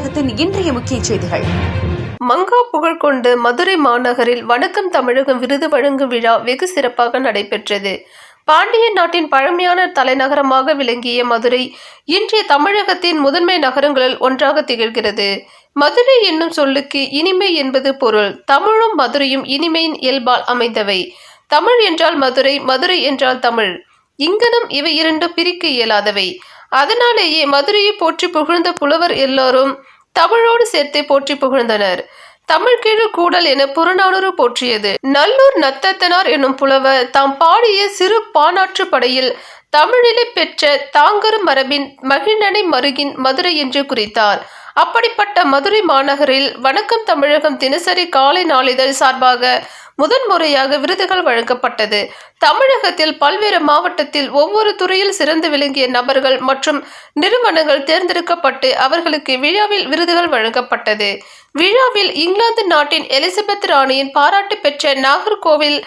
தமிழகத்தின் இன்றைய முக்கிய செய்திகள். மங்கா புகழ் கொண்டு மதுரை மாநகரில் வணக்கம் தமிழகம் விருது வழங்கும் விழா வெகு சிறப்பாக நடைபெற்றது. பாண்டிய நாட்டின் பழமையான தலைநகரமாக விளங்கிய மதுரை இன்றைய தமிழகத்தின் முதன்மை நகரங்களில் ஒன்றாக திகழ்கிறது. மதுரை என்னும் சொல்லுக்கு இனிமை என்பது பொருள். தமிழும் மதுரையும் இனிமையின் இயல்பால் அமைந்தவை. தமிழ் என்றால் மதுரை மதுரை என்றால் தமிழ். இங்கனம் இவை இரண்டும் பிரிக்க இயலாதவை. அதனாலேயே மதுரையை போற்றி புகழ்ந்த புலவர் எல்லாரும் தமிழோடு சேர்த்தே போற்றி புகழ்ந்தனர். தமிழ்கீழ கூடல் என புறநானூறு போற்றியது. நல்லூர் நத்தத்தனார் என்னும் புலவர் தாம் பாடிய சிறு பானாற்று படையில் தமிழிலே பெற்ற தாங்கரு மரபின் மகிழ்நடை மருகின் மதுரை என்று குறித்தார். அப்படிப்பட்ட மதுரை மாநகரில் வணக்கம் தமிழகம் தினசரி காலை நாளிதழ் சார்பாக முதன்முறையாக விருதுகள் வழங்கப்பட்டது. தமிழகத்தில் பல்வேறு மாவட்டத்தில் ஒவ்வொரு துறையில் சிறந்து விளங்கிய நபர்கள் மற்றும் நிறுவனங்கள் தேர்ந்தெடுக்கப்பட்டு அவர்களுக்கு விழாவில் விருதுகள் வழங்கப்பட்டது. விழாவில் இங்கிலாந்து நாட்டின் எலிசபெத் ராணியின் பாராட்டு பெற்ற நாகர்கோவில்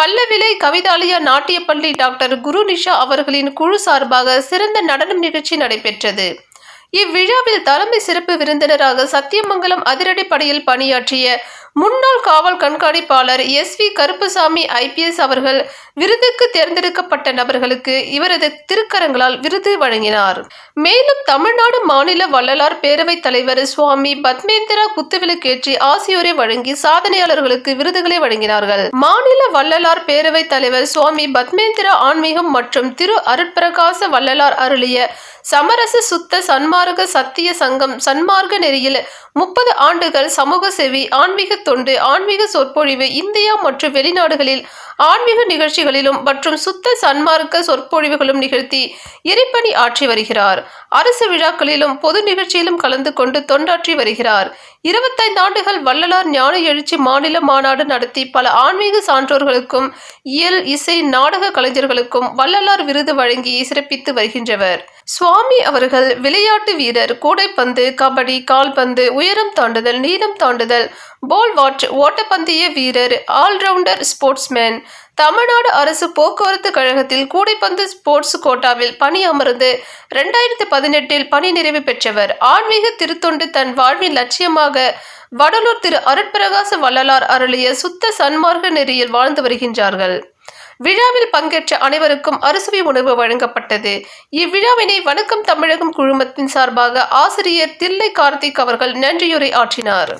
பல்லவிலை கவிதாலயா நாட்டிய பள்ளி டாக்டர் குரு நிஷா அவர்களின் குழு சார்பாக சிறந்த நடனம் நிகழ்ச்சி நடைபெற்றது. இவ்விழாவில் தலைமை சிறப்பு விருந்தினராக சத்தியமங்கலம் அதிரடிப்படையில் பணியாற்றிய முன்னாள் காவல் கண்காணிப்பாளர் எஸ் வி கருப்புசாமி ஐபிஎஸ் அவர்கள் விருதுக்கு தேர்ந்தெடுக்கப்பட்ட நபர்களுக்கு இவரது திருக்கரங்களால் விருது வழங்கினார். மேலும் தமிழ்நாடு மாநில வள்ளலார் பேரவைத் தலைவர் சுவாமி பத்மேந்திரா குத்துவிளக்கேற்றி ஆசியோரை வழங்கி சாதனையாளர்களுக்கு விருதுகளை வழங்கினார்கள். மாநில வள்ளலார் பேரவைத் தலைவர் சுவாமி பத்மேந்திரா ஆன்மீகம் மற்றும் திரு அருட்பிரகாச வள்ளலார் அருளிய சமரச சுத்த சன்மார்க்க சத்திய சங்கம் சன்மார்க்க நெறியில் முப்பது ஆண்டுகள் சமூக சேவை ஆன்மீக தொண்டு ஆன்மீக சொற்பொழிவு இந்தியா மற்றும் வெளிநாடுகளில் ஆன்மீக நிகழ்ச்சிகளிலும் மற்றும் சுத்த சன்மார்க்க சொற்பொழிவுகளும் நிகழ்த்தி இறைப்பணி ஆற்றி வருகிறார். அரசு விழாக்களிலும் பொது நிகழ்ச்சியிலும் கலந்து கொண்டு தொண்டாற்றி வருகிறார். இருபத்தைந்து ஆண்டுகள் வள்ளலார் ஞான எழுச்சி மாநில மாநாடு நடத்தி பல ஆன்மீக சான்றோர்களுக்கும் இயல் இசை நாடக கலைஞர்களுக்கும் வள்ளலார் விருது வழங்கி சிறப்பித்து வருகின்றவர். சுவாமி அவர்கள் விளையாட்டு வீரர் கூடைப்பந்து கபடி கால்பந்து உயரம் தாண்டுதல் நீளம் தாண்டுதல் போல் வாட் ஓட்டப்பந்தய வீரர் ஆல்ரவுண்டர் ஸ்போர்ட்ஸ்மேன் தமிழ்நாடு அரசு போக்குவரத்து கழகத்தில் கூடைப்பந்து ஸ்போர்ட்ஸ் கோட்டாவில் பணி அமர்ந்து ரெண்டாயிரத்தி பதினெட்டில் பணி நிறைவு பெற்றவர். ஆன்மீக திருத்தொண்டு தன் வாழ்வின் லட்சியமாக வடலூர் திரு அருட்பிரகாச வள்ளலார் அருளிய சுத்த சன்மார்க்க நெறியில் வாழ்ந்து வருகின்றார்கள். விழாவில் பங்கேற்ற அனைவருக்கும் அறுசுவை உணவு வழங்கப்பட்டது. இவ்விழாவினை வணக்கம் தமிழகம் குழுமத்தின் சார்பாக ஆசிரியர் தில்லை கார்த்திக் அவர்கள் நன்றியுரை ஆற்றினார்.